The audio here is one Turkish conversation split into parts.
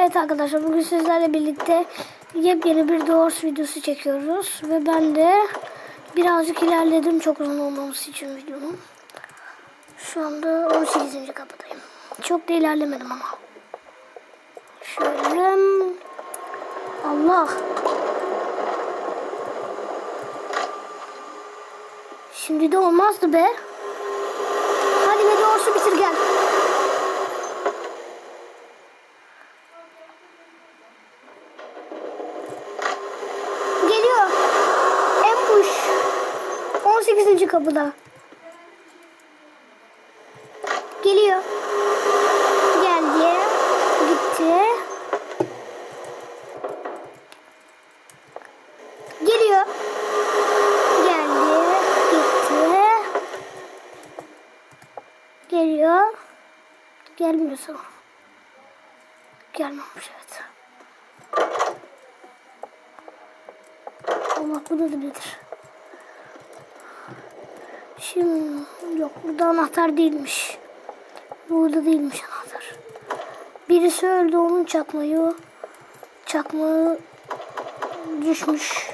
Evet arkadaşlar bugün sizlerle birlikte yepyeni bir Doors videosu çekiyoruz. Ve ben de birazcık ilerledim çok uzun olmaması için videonun. Şu anda 18. kapıdayım. Çok da ilerlemedim ama. Şöyle. Allah. Şimdi de olmazdı be. Hadi ve Doors'u bitir gel. Geliyor. Ambush. 18. kapıda. Geliyor. Geldi. Gitti. Geliyor. Geldi. Gitti. Geliyor. Gelmiyor sanırım. Gelmemiş evet. Allah bu da nedir? Şimdi yok burada anahtar değilmiş. Burada değilmiş anahtar. Birisi öldü onun çakmayı. Çakmağı düşmüş.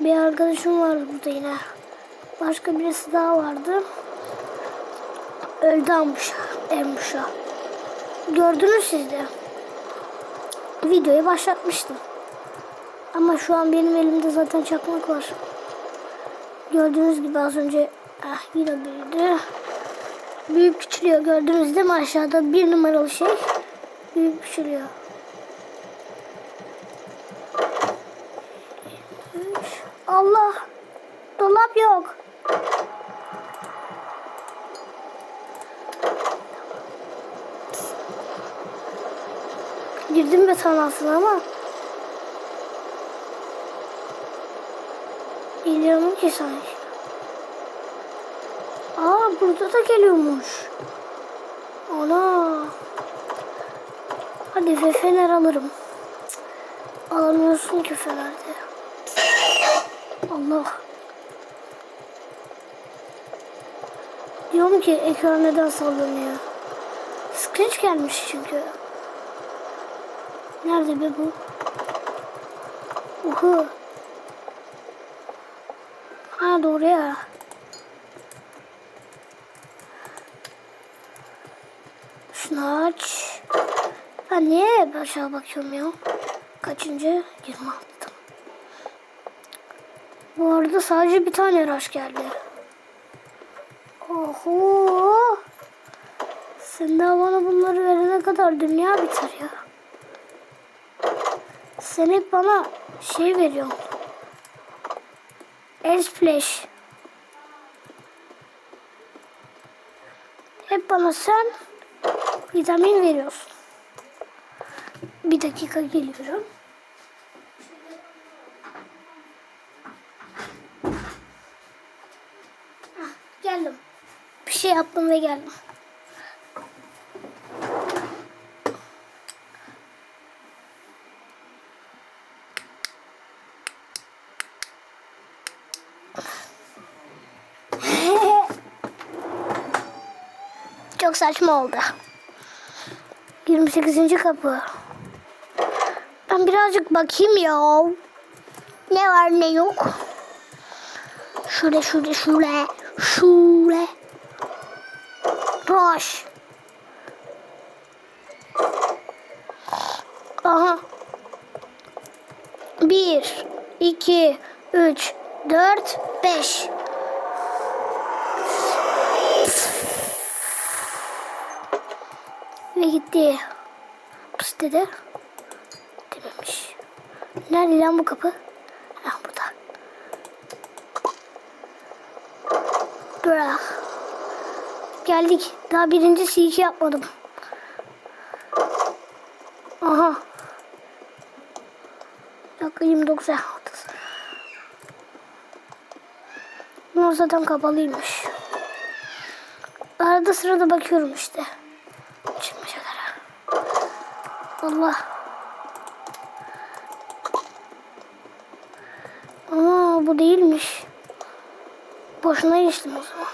Bir arkadaşım vardı burada yine. Başka birisi daha vardı. Öldü Ambuş'a. Embuş'a. Gördünüz siz de. Videoyu başlatmıştım. Ama şu an benim elimde zaten çakmak var. Gördüğünüz gibi az önce ah, yine büyüdü. Büyük küçülüyor. Gördünüz değil mi aşağıda bir numaralı şey. Büyük küçülüyor. Üç. Allah. Dolap yok. Girdim ve sanalsın ama. Geliyorum ki sanki. Aa burada da geliyormuş. Ana. Hadi ve fener alırım. Alamıyorsun ki fenerde. Allah. Diyorum ki ekran neden sallanıyor. Scratch gelmiş çünkü. Nerede be bu? Uhu. Ha doğru ya. Şunu aç. Ben niye aşağı bakıyorum ya? Kaçıncı? 26. Bu arada sadece bir tane rush geldi. Oho. Sen daha bana bunları verene kadar dünya biter ya. Sen hep bana şey veriyorsun. El Splash. Hep bana sen vitamin veriyorsun. Bir dakika geliyorum. Hah, geldim. Bir şey yaptım ve geldim. Çok saçma oldu. 28. kapı. Ben birazcık bakayım ya. Ne var ne yok. Şöyle şöyle şöyle. Şöyle. Roş. Aha. Bir, iki, üç, dört, beş. Ve gitti. Pıs dedi. Dememiş. Nerede lan bu kapı? Ah burada. Bırak. Geldik. Daha birinci silki yapmadım. Aha. Dakika 29 altı. Bunlar zaten kapalıymış. Arada sırada bakıyorum işte. Çıkmış kadar. Allah. Ama bu değilmiş. Boşuna geçtim o zaman.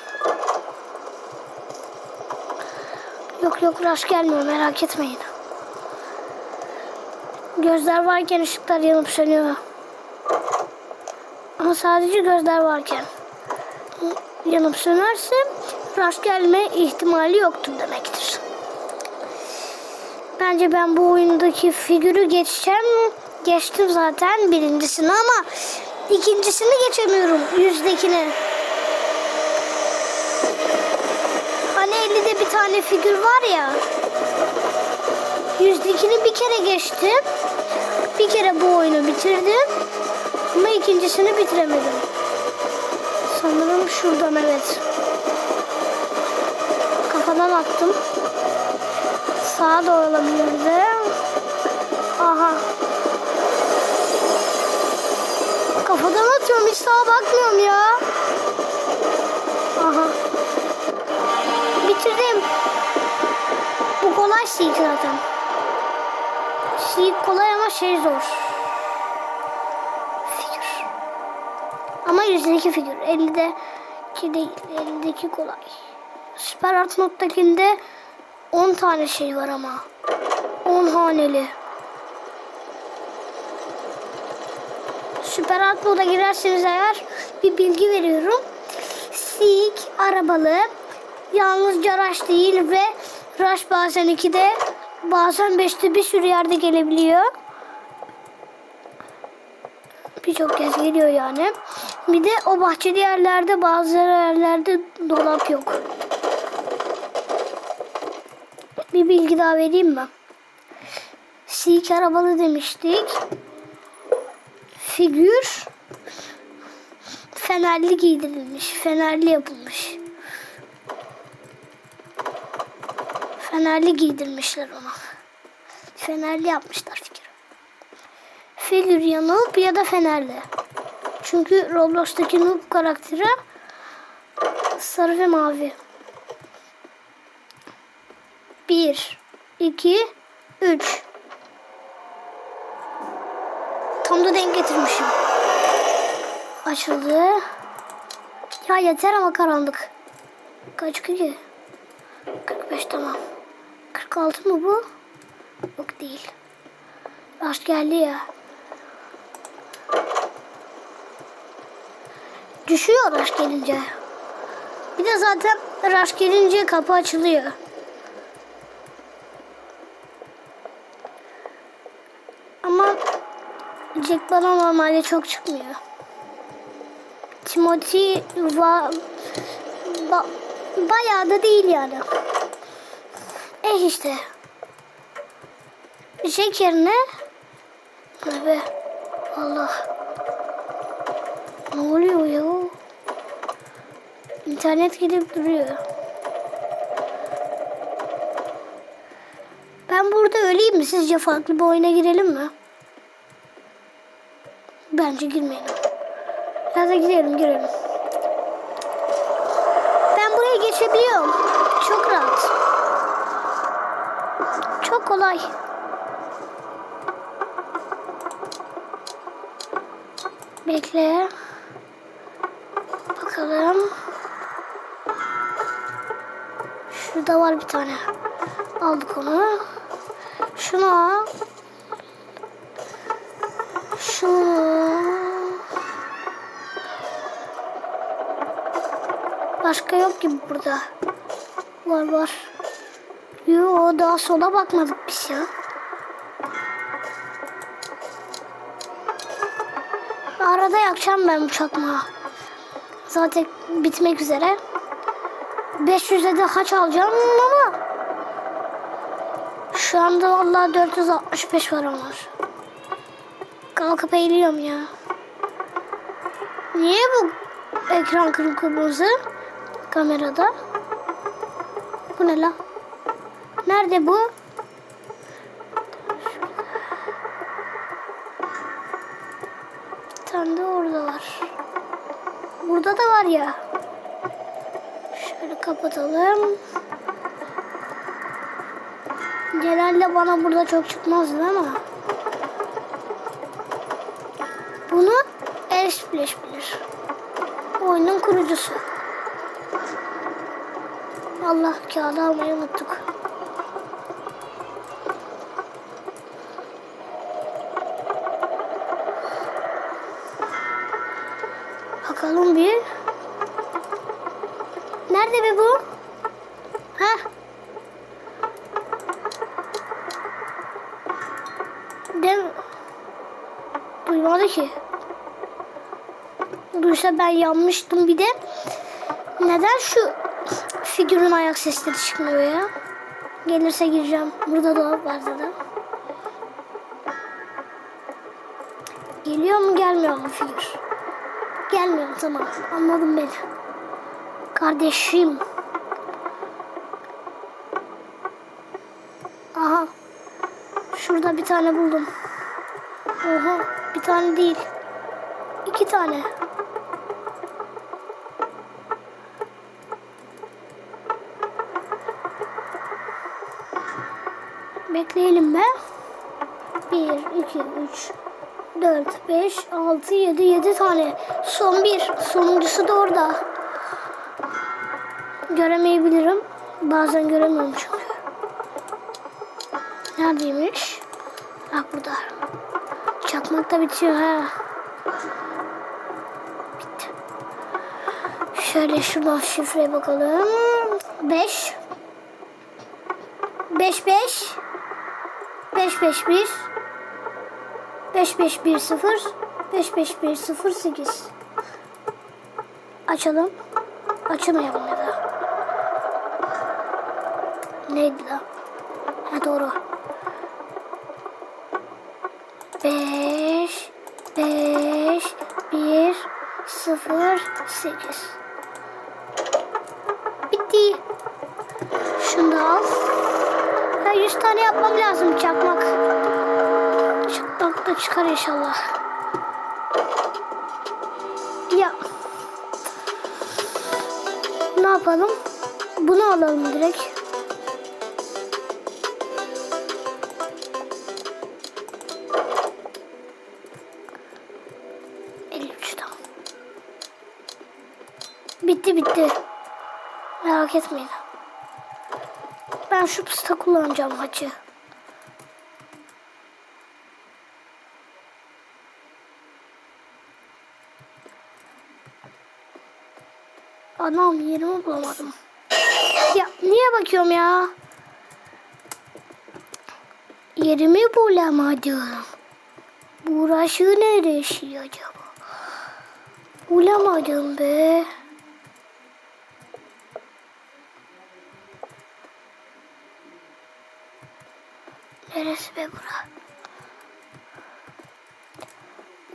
Yok yok rush gelmiyor merak etmeyin. Gözler varken ışıklar yanıp sönüyor. Ama sadece gözler varken. Yanıp sönerse rush gelme ihtimali yoktur demektir. Bence ben bu oyundaki figürü geçeceğim. Geçtim zaten birincisini ama ikincisini geçemiyorum. Yüzdekini. Hani 50'de bir tane figür var ya. Yüzdekini bir kere geçtim. Bir kere bu oyunu bitirdim. Ama ikincisini bitiremedim. Sanırım şuradan evet. Kafadan attım. Sağa da olabilirdi. Aha. Kafadan atıyorum hiç sağa bakmıyorum ya. Aha. Bitirdim. Bu kolay seek zaten. Seek kolay ama şey zor. Figür. Ama yüzdeki figür. 50'de ki değil. 50'deki kolay. Süper Art Note'dakinde 10 tane şey var ama. 10 haneli. Süper Art Mode'a girerseniz eğer bir bilgi veriyorum. Seek arabalı. Yalnızca Rush değil ve Rush bazen 2'de bazen 5'te bir sürü yerde gelebiliyor. Birçok kez geliyor yani. Bir de o bahçeli yerlerde bazı yerlerde dolap yok. Bir bilgi daha vereyim mi? Seek arabalı demiştik. Figür fenerli giydirilmiş. Fenerli yapılmış. Fenerli giydirmişler ona. Fenerli yapmışlar figürü. Figür ya noob ya da fenerli. Çünkü Roblox'taki noob karakteri sarı ve mavi. Bir, iki, üç. Tam da denk getirmişim. Açıldı. Ya yeter ama karanlık. Kaç ki? 45 tamam. 46 mı bu? Yok değil. Rush geldi ya. Düşüyor Rush gelince. Bir de zaten Rush gelince kapı açılıyor. Ama Jack bana normalde çok çıkmıyor. Timothy va, ba, bayağı da değil yani. Eh işte. Jack yerine Abi Allah ne oluyor ya? İnternet gidip duruyor. Ben burada öleyim mi? Sizce farklı bir oyuna girelim mi? Bence girmeyelim. Ya da girelim girelim. Ben buraya geçebiliyorum. Çok rahat. Çok kolay. Bekle. Bakalım. Şurada var bir tane. Aldık onu. Şunu. Başka yok gibi burada. Var var. Yo daha sola bakmadık biz ya. Arada yakacağım ben bu çakmağı. Zaten bitmek üzere. 500'e de haç alacağım ama şu anda vallahi 465 var onlar. Kalkıp eğiliyorum ya. Niye bu ekran kırmızı kamerada? Bu ne la? Nerede bu? Bir tane de orada var. Burada da var ya. Şöyle kapatalım. Genelde bana burada çok çıkmazdı ama. Bunu Elsplash bilir. Oyunun kurucusu. Allah kağıdı almayı unuttuk. Bakalım bir. Nerede be bu? Ha? Dem duymadı ki. Duysa ben yanmıştım bir de. Neden şu figürün ayak sesleri çıkmıyor ya? Gelirse gireceğim. Burada dolap var zaten. Geliyor mu gelmiyor mu figür? Gelmiyor tamam. Anladım beni. Kardeşim. Aha. Şurada bir tane buldum. Oha bir tane değil. İki tane. Bekleyelim be. 1, 2, 3, 4, 5, 6, 7, 7 tane. Son bir. Sonuncusu da orada. Göremeyebilirim. Bazen göremiyorum çünkü. Neredeymiş? Ah burada. Çakmak da bitiyor ha. Bitti. Şöyle şuradan şifreye bakalım. 5 5 5 5 5 1 5 5 1 0 5 5 1 0 8 Açalım. Açamayalım ya da. Neydi lan? Ha doğru. 5 5 1 0 8 Bitti. Şunu da al. Ha, 100 tane yapmam lazım çakmak. Çakmak da çıkar inşallah. Ya. Ne yapalım? Bunu alalım direkt. Bitti bitti. Merak etmeyin. Ben şu pısta kullanacağım hacı. Anam yerimi bulamadım. Ya niye bakıyorum ya? Yerimi bulamadım. Burası neresi acaba? Bulamadım be. Neresi be bura?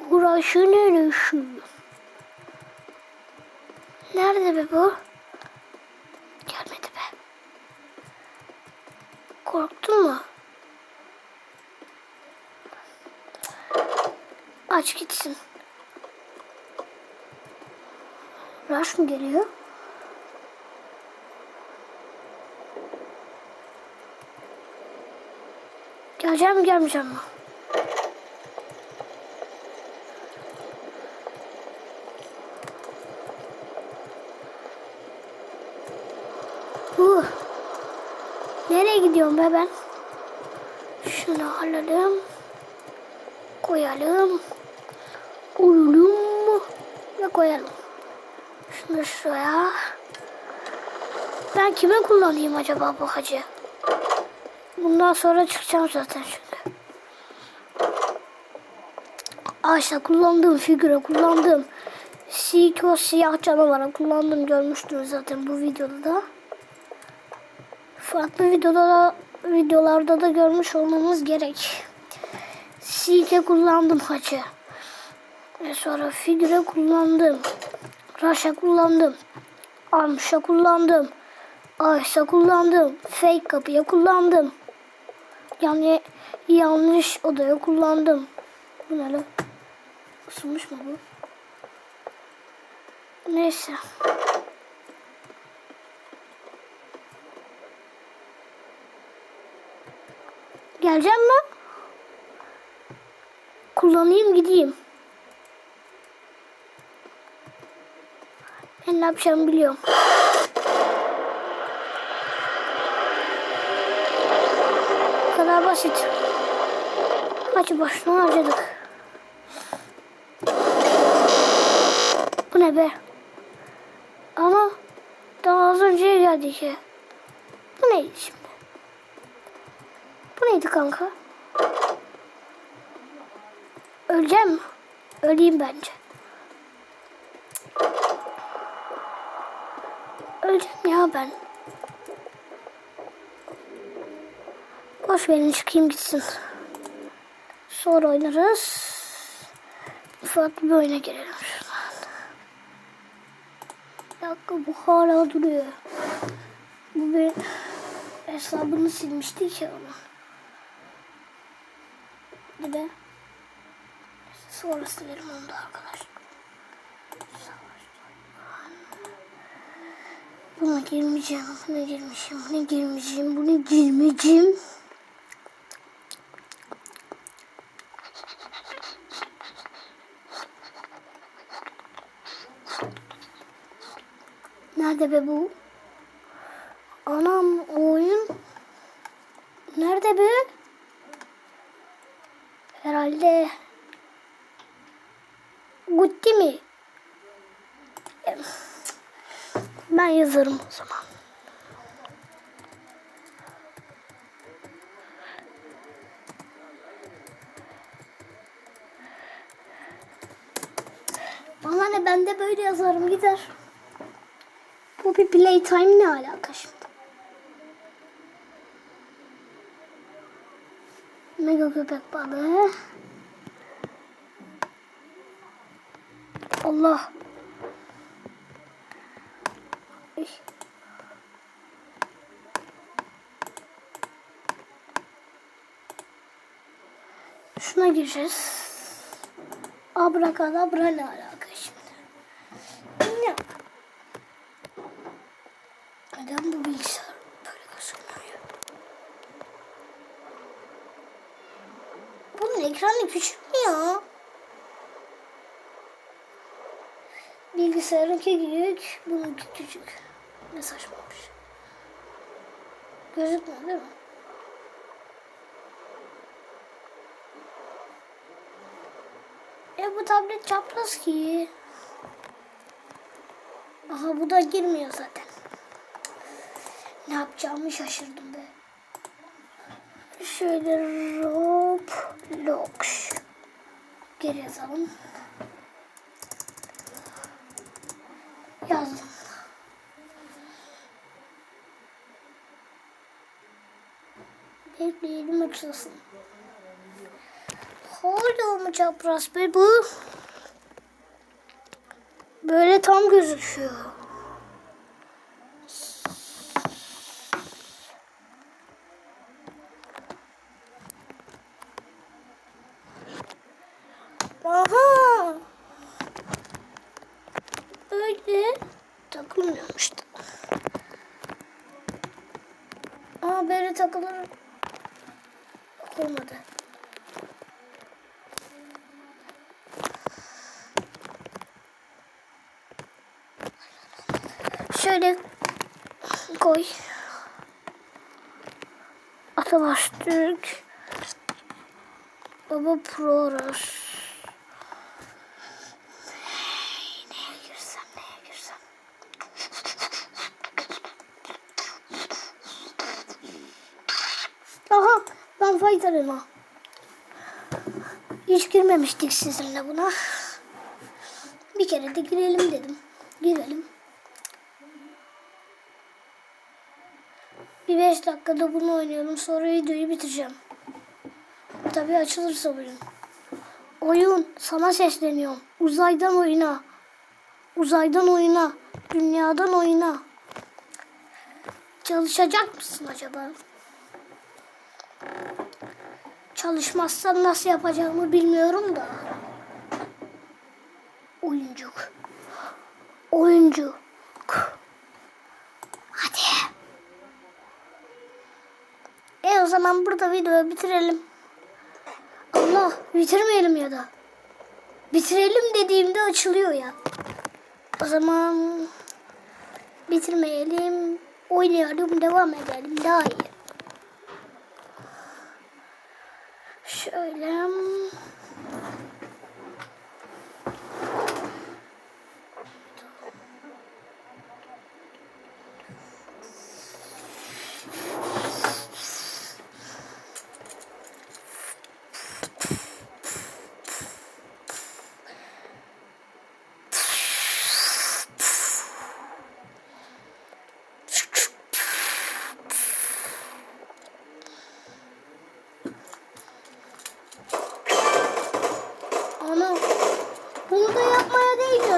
Burası neresi? Nerede be bu? Gelmedi be. Korktun mu? Aç gitsin. Rush mı geliyor? Geleceğim gelmeyeceğim mi? Uh. Nereye gidiyorum be ben? Şunu alalım. Koyalım. Urulum. Ve koyalım. Şunu şuraya. Ben kime kullanayım acaba bu hacı? Bundan sonra çıkacağım zaten şimdi. Ağaçta kullandığım figüre kullandığım Siko siyah canavara kullandım görmüştünüz zaten bu videoda da. Farklı videoda da, videolarda da görmüş olmamız gerek. Sike kullandım hacı. Ve sonra figüre kullandım. Raşa kullandım. Armuşa kullandım. Ayşe kullandım. Fake kapıya kullandım. Yani yanlış odaya kullandım. Bu ne lan? Isınmış mı bu? Neyse. Geleceğim mi? Kullanayım gideyim. Ben ne yapacağımı biliyorum. Kadar basit. Kaç boşuna harcadık. Bu ne be? Ama daha az önce geldi ki. Bu neydi şimdi? Bu neydi kanka? Öleceğim mi? Öleyim bence. Öleceğim ya ben. Boş verin çıkayım gitsin. Sonra oynarız. Farklı bir oyuna girelim şuradan. Bir dakika bu hala duruyor. Bu bir hesabını silmişti ki onu. Bir de sonra silerim onu da arkadaşlar. Buna girmeyeceğim, buna girmeyeceğim, buna girmeyeceğim, buna girmeyeceğim. Nerede be bu? Anam oyun. Nerede be? Herhalde. Gutti mi? Ben yazarım o zaman. Bana ne ben de böyle yazarım gider. Bu bir playtime ne alaka şimdi? Mega köpek balığı. Allah. Şuna gireceğiz. Abrakadabra ne alaka şimdi? Ne? Neden bu bilgisayar böyle gözükmüyor ya? Bunun ekranı küçük mü ya? Bilgisayarınki büyük, bununki küçük. Ne saçmamış. Gözükmüyor değil mi? E bu tablet çapraz ki. Aha bu da girmiyor zaten. Ne yapacağımı şaşırdım be. Şöyle Roblox. Geri yazalım. Yazdım. Bekleyelim açılsın. Hala mı çapraz be bu? Böyle tam gözüküyor. Aha. Öyle takılmıyormuş da. Aa böyle takılır. Olmadı. Şöyle koy. Türk. Baba Proros. Neye girsem neye girsem. Aha ben faydalarım ha. Hiç girmemiştik sizinle buna. Bir kere de girelim dedim. Girelim. Bir beş dakikada bunu oynayalım. Sonra videoyu bitireceğim. Tabii açılırsa oyun. Oyun sana sesleniyorum. Uzaydan oyuna. Uzaydan oyuna. Dünyadan oyuna. Çalışacak mısın acaba? Çalışmazsan nasıl yapacağımı bilmiyorum da. Oyuncuk. Oyuncuk. Hadi. E o zaman burada videoyu bitirelim. Allah bitirmeyelim ya da. Bitirelim dediğimde açılıyor ya. O zaman bitirmeyelim. Oynayalım devam edelim daha iyi. Şöyle.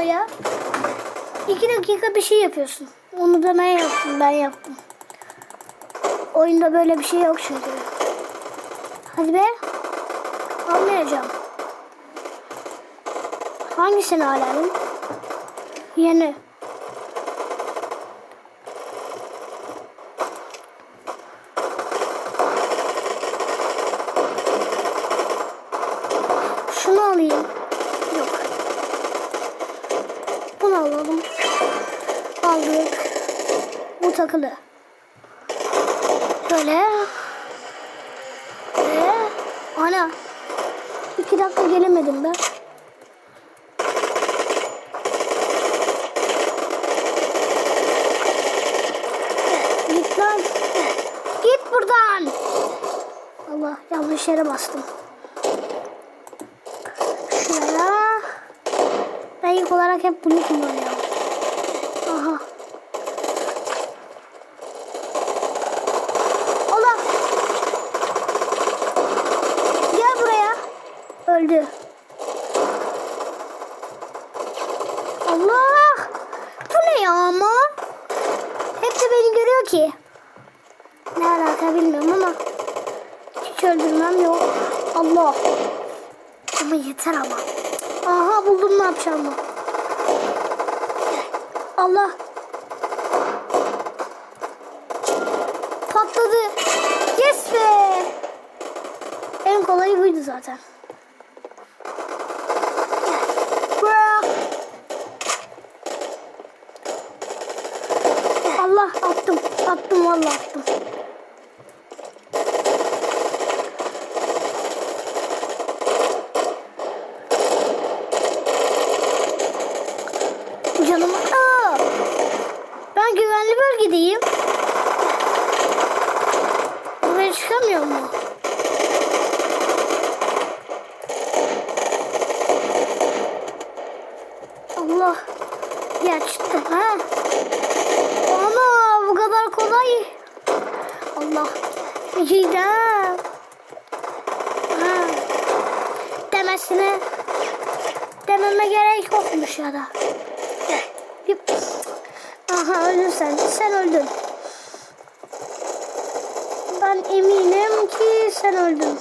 Ya. İki dakika bir şey yapıyorsun. Onu da ben yaptım. Ben yaptım. Oyunda böyle bir şey yok çünkü. Hadi be. Almayacağım. Hangisini alalım? Yeni. Şunu alayım. Yok. Bunu alalım. Aldık. Bu takılı. Böyle. Ve ana. İki dakika gelemedim ben. Git lan. Git buradan. Allah yanlış yere bastım. Şuraya. Ben ilk olarak hep bunu kullanıyorum. Aha. Allah. Gel buraya. Öldü. Allah. Bu ne ya ama? Hep de beni görüyor ki. Ne alaka bilmiyorum ama hiç öldürmem yok. Allah. Ama yeter ama. Aha buldum ne yapacağımı. Allah. Patladı. Yes be. En kolayı buydu zaten. Allah attım. Attım vallahi attım. Canım. Aa! Ben güvenli bölgedeyim. Buraya çıkamıyor mu? Allah. Ya çıktım ha. Ana bu kadar kolay. Allah. Gidem. Ha. Demesine dememe gerek yokmuş ya da. Yip. Aha öldün sen. Sen öldün. Ben eminim ki sen öldün.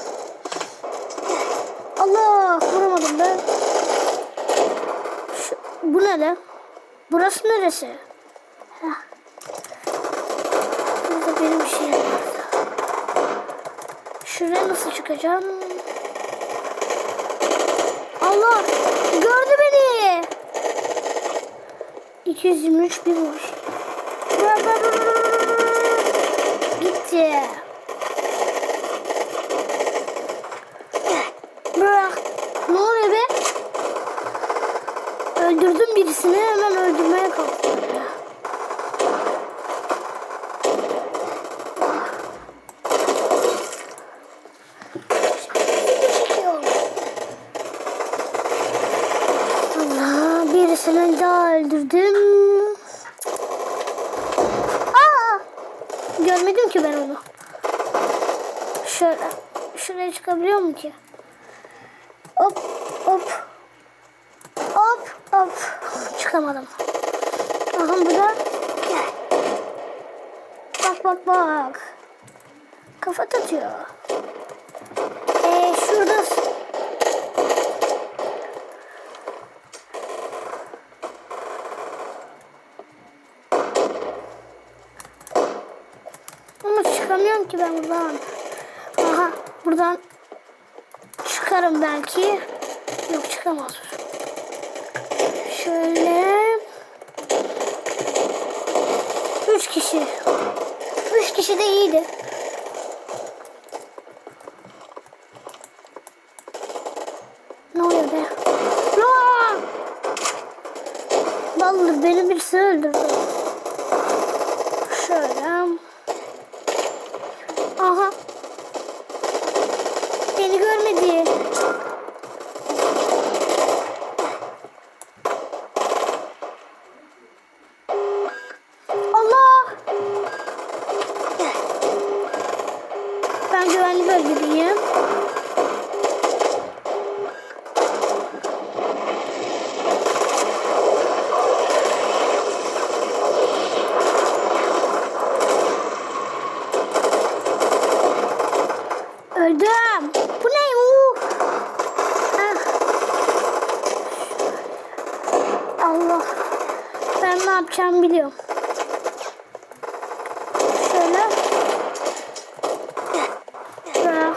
Allah vuramadım ben. Şu, bu ne lan? Burası neresi? Heh. Burada benim şeyim vardı. Şuraya nasıl çıkacağım? Allah! Gördü beni! 223 bin var. Gitti. Bırak. Ne oluyor be? Öldürdüm birisini hemen öldürmeye kalktım. Birisini daha öldürdüm. Aa! Görmedim ki ben onu. Şöyle. Şuraya çıkabiliyor mu ki? Hop hop. Hop hop. Çıkamadım. Aha burada. Bak bak bak. Kafa atıyor. Ee, şurada Ama ben buradan. Aha buradan çıkarım belki. Yok çıkamaz. Şöyle. Üç kişi. Üç kişi de iyiydi. Ne oluyor be? Aa! Vallahi beni birisi öldürdü. Şöyle. Aha. Beni görmedi. Allah! Ben güvenli bölgedeyim. Öldüm. Bu ne? Uh. Ah. Allah. Ben ne yapacağımı biliyorum. Şöyle. Bırak.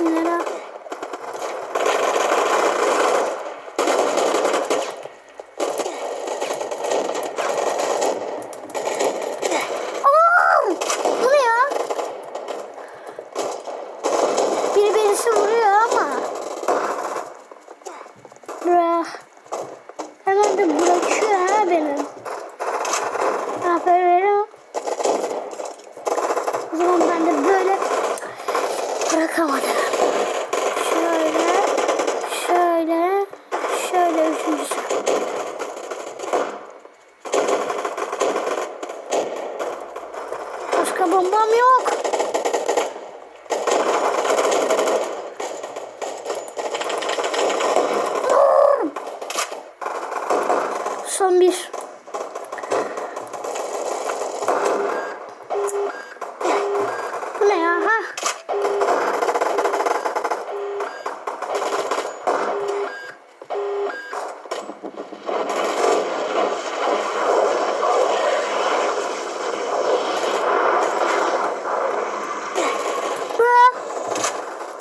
Nere? Aa! Bu ne ya? Biri birisi vuruyor ama. Bırak. Hemen de bırakıyor ha benim. Aferin. O zaman ben de böyle bırakamadım. Şöyle, şöyle, şöyle üçüncüsü. Başka bombam yok. Son bir. Bu ne ya? Ha? Bra.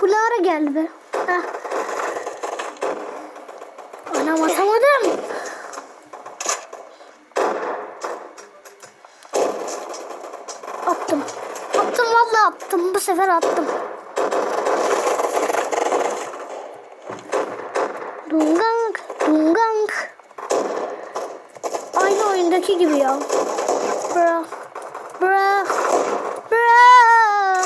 Bu ne ara geldi be? Ha. Anam atamadım. Attım. Attım vallahi attım. Bu sefer attım. Dungang, dungang. Aynı oyundaki gibi ya. Bra, bra, bra.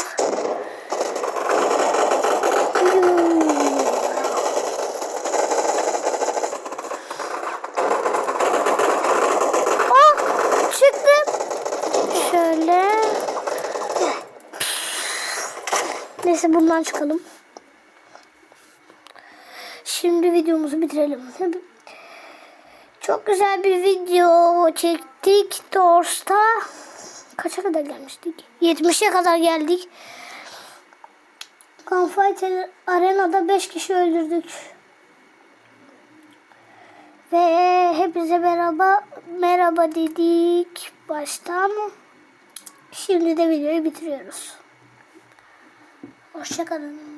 Oh, çıktım. Şöyle. Neyse bundan çıkalım. Şimdi videomuzu bitirelim. Çok güzel bir video çektik Dors'ta. Kaça kadar gelmiştik? 70'e kadar geldik. Gunfighter Arena'da 5 kişi öldürdük. Ve hepinize merhaba merhaba dedik baştan. Şimdi de videoyu bitiriyoruz. Hoşçakalın.